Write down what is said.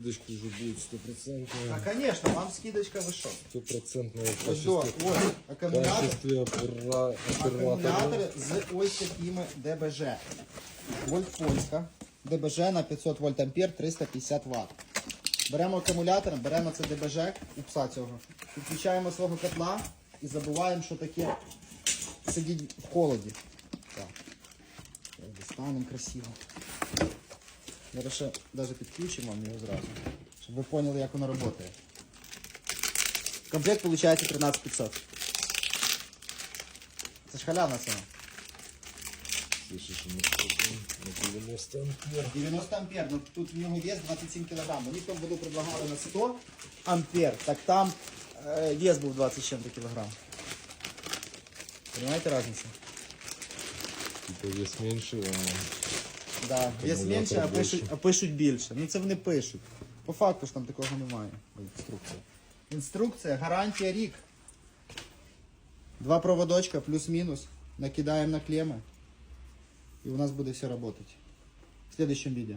Дочка уже будет стопроцентное, А, конечно, вам скидочка вышел. Ось качество, ось, акумулятор. качестве опера- оператора. Акумулятори з ось такими ДБЖ. Вольт Польська. ДБЖ на 500 вольт ампер 350 Вт. Беремо акумулятор, беремо це ДБЖ, упса цього. Підключаємо свого котла і забуваємо, що таке сидіть в холоді. Так, Достанемо красиво. Зараз ще навіть підключимо його зразу, щоб ви поняли, як воно працює. Комплект виходить 13500. Це ж халявна ціна. Слышишь, на сколько? На 90 ампер. 90 ампер, ну тут в нього вес 27 кг. Вони в тому году предлагали на 100 ампер, так там е, вес був 20 з чим-то кілограм. Понимаете разницю? Типа вес меньше, а Да, Є менше, а пишуть, а пишуть більше. Ну це вони пишуть. По факту ж там такого немає. Інструкція. Інструкція, гарантія рік. Два проводочка плюс-мінус. Накидаємо на клеми. І у нас буде все працювати. В следующем відео.